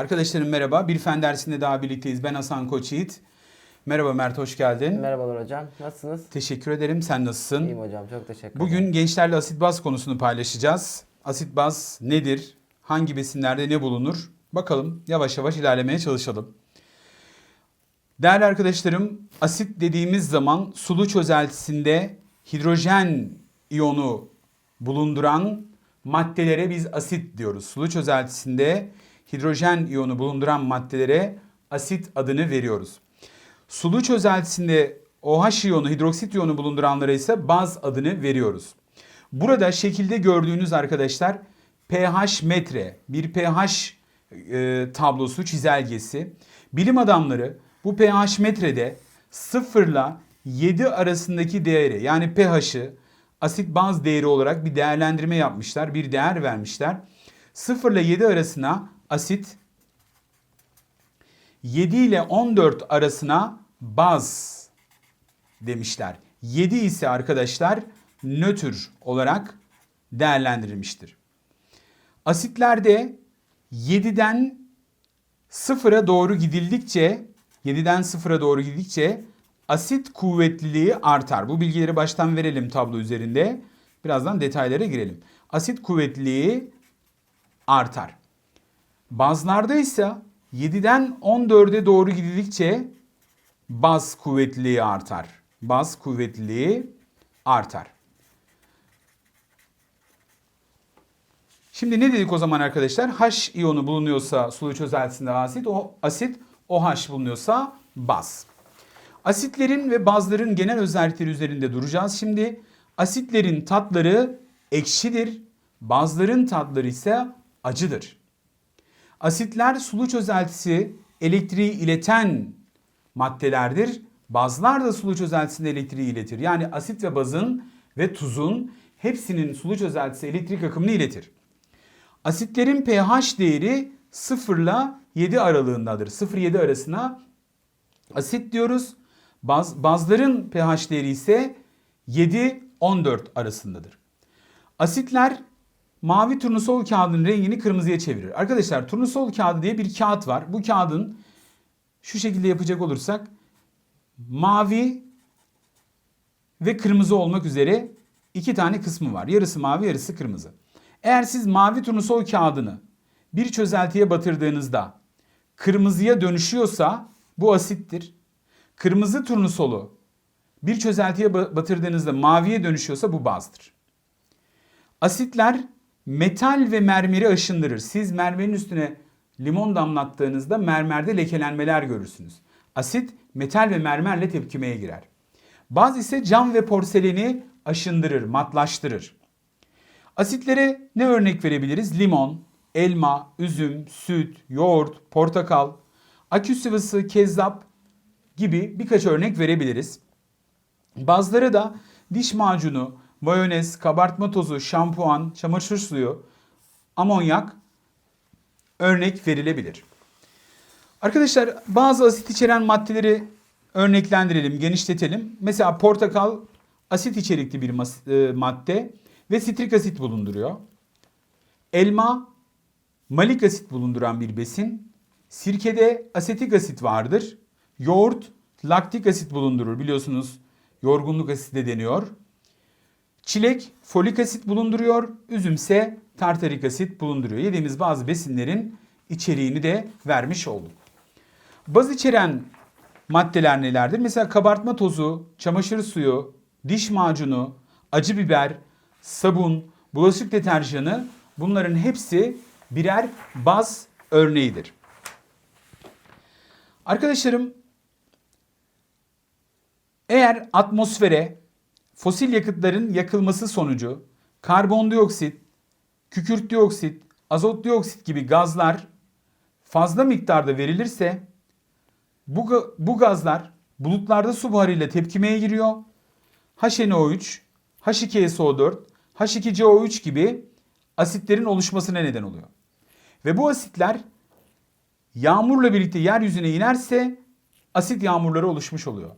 Arkadaşlarım merhaba. Bir fen dersinde daha birlikteyiz. Ben Hasan Koçyiğit. Merhaba Mert hoş geldin. Merhabalar hocam. Nasılsınız? Teşekkür ederim. Sen nasılsın? İyiyim hocam. Çok teşekkür ederim. Bugün gençlerle asit baz konusunu paylaşacağız. Asit baz nedir? Hangi besinlerde ne bulunur? Bakalım yavaş yavaş ilerlemeye çalışalım. Değerli arkadaşlarım, asit dediğimiz zaman sulu çözeltisinde hidrojen iyonu bulunduran maddelere biz asit diyoruz. Sulu çözeltisinde hidrojen iyonu bulunduran maddelere asit adını veriyoruz. Sulu çözeltisinde OH iyonu, hidroksit iyonu bulunduranlara ise baz adını veriyoruz. Burada şekilde gördüğünüz arkadaşlar pH metre, bir pH e, tablosu, çizelgesi. Bilim adamları bu pH metrede 0 ile 7 arasındaki değeri yani pH'ı asit baz değeri olarak bir değerlendirme yapmışlar, bir değer vermişler. 0 ile 7 arasına asit, 7 ile 14 arasına baz demişler. 7 ise arkadaşlar nötr olarak değerlendirilmiştir. Asitlerde 7'den 0'a doğru gidildikçe 7'den 0'a doğru gidildikçe asit kuvvetliliği artar. Bu bilgileri baştan verelim tablo üzerinde. Birazdan detaylara girelim. Asit kuvvetliliği artar. Bazlarda ise 7'den 14'e doğru gidildikçe baz kuvvetliliği artar. Baz kuvvetliliği artar. Şimdi ne dedik o zaman arkadaşlar? H iyonu bulunuyorsa sulu çözeltisinde asit, o asit OH bulunuyorsa baz. Asitlerin ve bazların genel özellikleri üzerinde duracağız. Şimdi asitlerin tatları ekşidir, bazların tatları ise acıdır. Asitler sulu çözeltisi elektriği ileten maddelerdir. Bazlar da sulu çözeltisinde elektriği iletir. Yani asit ve bazın ve tuzun hepsinin sulu çözeltisi elektrik akımını iletir. Asitlerin pH değeri 0 ile 7 aralığındadır. 0-7 arasına asit diyoruz. Baz, bazların pH değeri ise 7-14 arasındadır. Asitler mavi turnusol kağıdının rengini kırmızıya çevirir. Arkadaşlar turnusol kağıdı diye bir kağıt var. Bu kağıdın şu şekilde yapacak olursak mavi ve kırmızı olmak üzere iki tane kısmı var. Yarısı mavi, yarısı kırmızı. Eğer siz mavi turnusol kağıdını bir çözeltiye batırdığınızda kırmızıya dönüşüyorsa bu asittir. Kırmızı turnusolu bir çözeltiye batırdığınızda maviye dönüşüyorsa bu bazdır. Asitler metal ve mermeri aşındırır. Siz mermerin üstüne limon damlattığınızda mermerde lekelenmeler görürsünüz. Asit metal ve mermerle tepkimeye girer. Baz ise cam ve porseleni aşındırır, matlaştırır. Asitlere ne örnek verebiliriz? Limon, elma, üzüm, süt, yoğurt, portakal, akü sıvısı, kezzap gibi birkaç örnek verebiliriz. Bazıları da diş macunu, mayonez, kabartma tozu, şampuan, çamaşır suyu, amonyak örnek verilebilir. Arkadaşlar bazı asit içeren maddeleri örneklendirelim, genişletelim. Mesela portakal asit içerikli bir e, madde ve sitrik asit bulunduruyor. Elma malik asit bulunduran bir besin. Sirkede asetik asit vardır. Yoğurt laktik asit bulundurur biliyorsunuz. Yorgunluk asidi de deniyor. Çilek folik asit bulunduruyor. Üzümse tartarik asit bulunduruyor. Yediğimiz bazı besinlerin içeriğini de vermiş olduk. Baz içeren maddeler nelerdir? Mesela kabartma tozu, çamaşır suyu, diş macunu, acı biber, sabun, bulaşık deterjanı bunların hepsi birer baz örneğidir. Arkadaşlarım eğer atmosfere fosil yakıtların yakılması sonucu karbondioksit, kükürt dioksit, azot dioksit gibi gazlar fazla miktarda verilirse bu, bu gazlar bulutlarda su buharıyla tepkimeye giriyor. HNO3, H2SO4, H2CO3 gibi asitlerin oluşmasına neden oluyor. Ve bu asitler yağmurla birlikte yeryüzüne inerse asit yağmurları oluşmuş oluyor.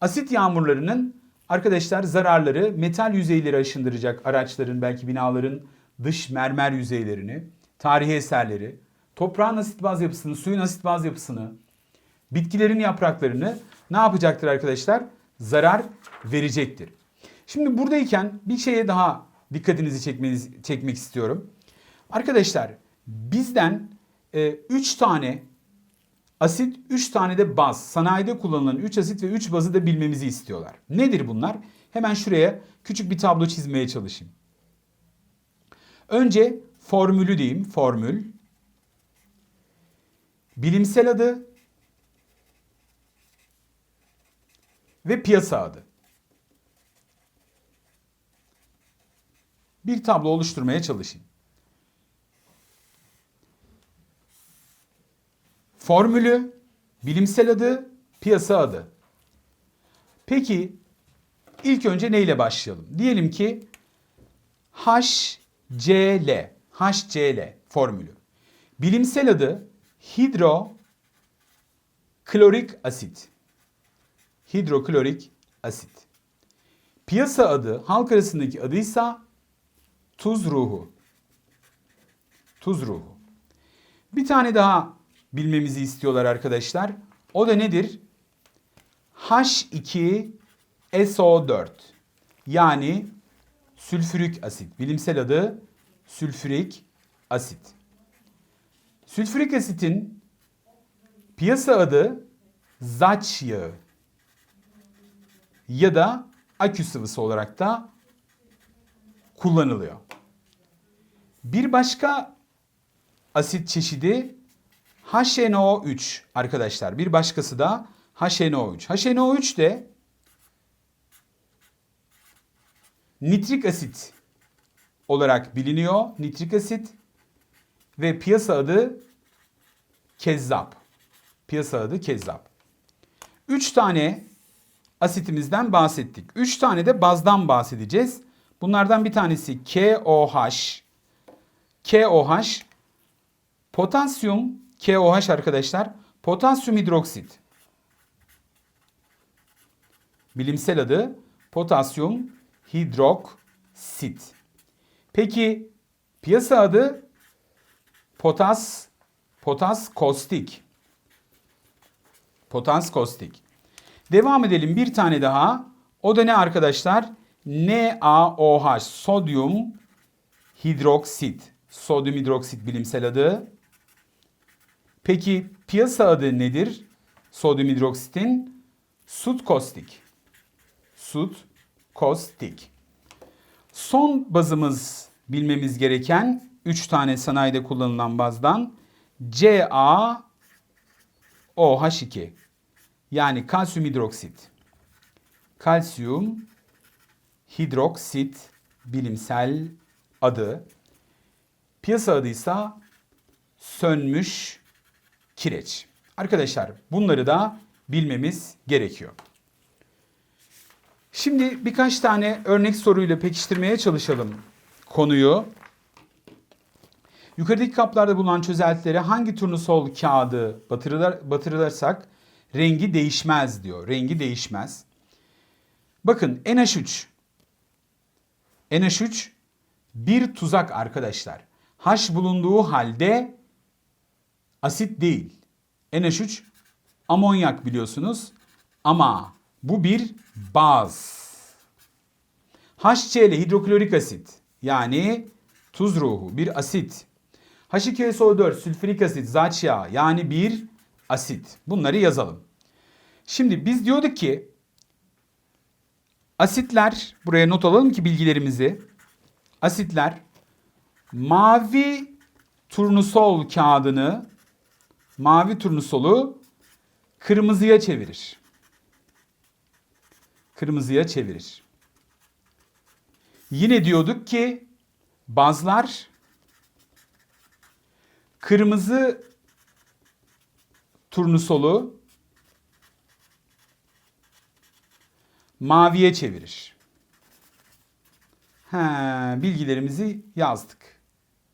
Asit yağmurlarının arkadaşlar zararları metal yüzeyleri aşındıracak araçların belki binaların dış mermer yüzeylerini, tarihi eserleri, toprağın asit baz yapısını, suyun asit baz yapısını, bitkilerin yapraklarını ne yapacaktır arkadaşlar? Zarar verecektir. Şimdi buradayken bir şeye daha dikkatinizi çekmeniz, çekmek istiyorum. Arkadaşlar bizden 3 tane asit, 3 tane de baz. Sanayide kullanılan 3 asit ve 3 bazı da bilmemizi istiyorlar. Nedir bunlar? Hemen şuraya küçük bir tablo çizmeye çalışayım. Önce formülü diyeyim. Formül. Bilimsel adı ve piyasa adı. Bir tablo oluşturmaya çalışayım. Formülü, bilimsel adı, piyasa adı. Peki ilk önce neyle başlayalım? Diyelim ki HCl, HCl formülü. Bilimsel adı hidroklorik asit. Hidroklorik asit. Piyasa adı halk arasındaki adıysa tuz ruhu. Tuz ruhu. Bir tane daha bilmemizi istiyorlar arkadaşlar. O da nedir? H2SO4 yani sülfürik asit. Bilimsel adı sülfürik asit. Sülfürik asitin piyasa adı zaç yağı ya da akü sıvısı olarak da kullanılıyor. Bir başka asit çeşidi HNO3 arkadaşlar. Bir başkası da HNO3. HNO3 de nitrik asit olarak biliniyor. Nitrik asit ve piyasa adı kezzap. Piyasa adı kezzap. 3 tane asitimizden bahsettik. 3 tane de bazdan bahsedeceğiz. Bunlardan bir tanesi KOH. KOH potasyum KOH arkadaşlar potasyum hidroksit. Bilimsel adı potasyum hidroksit. Peki piyasa adı potas potas kostik. Potas kostik. Devam edelim bir tane daha. O da ne arkadaşlar? NaOH sodyum hidroksit. Sodyum hidroksit bilimsel adı. Peki piyasa adı nedir? Sodyum hidroksitin sut kostik. Sut kostik. Son bazımız bilmemiz gereken 3 tane sanayide kullanılan bazdan CaOH2 yani kalsiyum hidroksit. Kalsiyum hidroksit bilimsel adı. Piyasa adıysa sönmüş kireç. Arkadaşlar bunları da bilmemiz gerekiyor. Şimdi birkaç tane örnek soruyla pekiştirmeye çalışalım konuyu. Yukarıdaki kaplarda bulunan çözeltilere hangi turnusol kağıdı batırılır, batırılırsak rengi değişmez diyor. Rengi değişmez. Bakın NH3. NH3 bir tuzak arkadaşlar. H bulunduğu halde asit değil. NH3 amonyak biliyorsunuz ama bu bir baz. HCl hidroklorik asit yani tuz ruhu bir asit. H2SO4 sülfürik asit zaç yağı yani bir asit. Bunları yazalım. Şimdi biz diyorduk ki asitler buraya not alalım ki bilgilerimizi. Asitler mavi turnusol kağıdını mavi turnusolu kırmızıya çevirir. Kırmızıya çevirir. Yine diyorduk ki bazlar kırmızı turnusolu maviye çevirir. He, bilgilerimizi yazdık.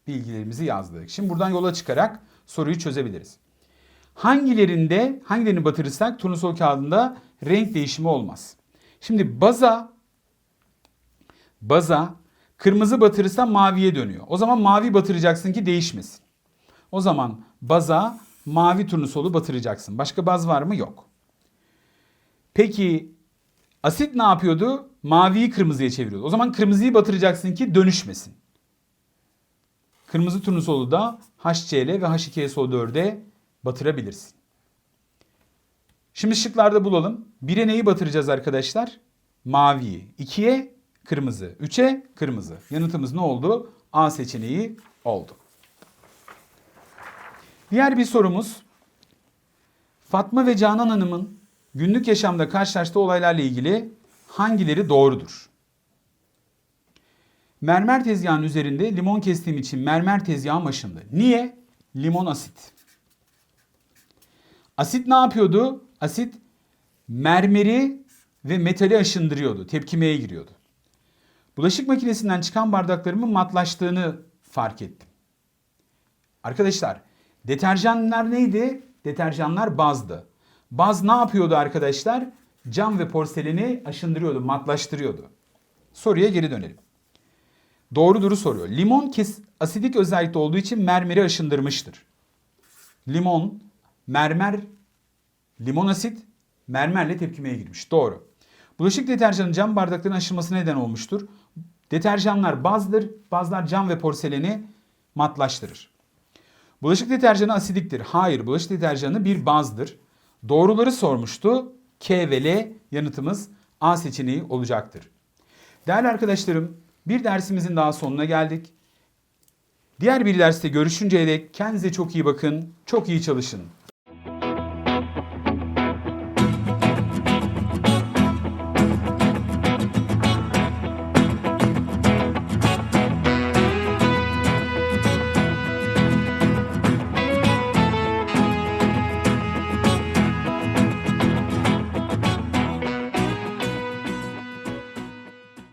Bilgilerimizi yazdık. Şimdi buradan yola çıkarak soruyu çözebiliriz. Hangilerinde, hangilerini batırırsak turnusol kağıdında renk değişimi olmaz. Şimdi baza baza kırmızı batırırsan maviye dönüyor. O zaman mavi batıracaksın ki değişmesin. O zaman baza mavi turnusolu batıracaksın. Başka baz var mı? Yok. Peki asit ne yapıyordu? Maviyi kırmızıya çeviriyordu. O zaman kırmızıyı batıracaksın ki dönüşmesin. Kırmızı turnusolu da HCl ve H2SO4'e batırabilirsin. Şimdi şıklarda bulalım. 1'e neyi batıracağız arkadaşlar? Maviyi. 2'ye kırmızı. 3'e kırmızı. Yanıtımız ne oldu? A seçeneği oldu. Diğer bir sorumuz. Fatma ve Canan Hanım'ın günlük yaşamda karşılaştığı olaylarla ilgili hangileri doğrudur? Mermer tezgahının üzerinde limon kestiğim için mermer tezgahım aşındı. Niye? Limon asit. Asit ne yapıyordu? Asit mermeri ve metali aşındırıyordu. Tepkimeye giriyordu. Bulaşık makinesinden çıkan bardaklarımın matlaştığını fark ettim. Arkadaşlar deterjanlar neydi? Deterjanlar bazdı. Baz ne yapıyordu arkadaşlar? Cam ve porseleni aşındırıyordu, matlaştırıyordu. Soruya geri dönelim. Doğrudur soruyor. Limon kes asidik özellikte olduğu için mermeri aşındırmıştır. Limon, mermer, limon asit mermerle tepkimeye girmiş. Doğru. Bulaşık deterjanı cam bardakların aşınmasına neden olmuştur. Deterjanlar bazdır. Bazlar cam ve porseleni matlaştırır. Bulaşık deterjanı asidiktir. Hayır, bulaşık deterjanı bir bazdır. Doğruları sormuştu. K ve L yanıtımız A seçeneği olacaktır. Değerli arkadaşlarım, bir dersimizin daha sonuna geldik. Diğer bir derste görüşünceye dek kendinize çok iyi bakın, çok iyi çalışın.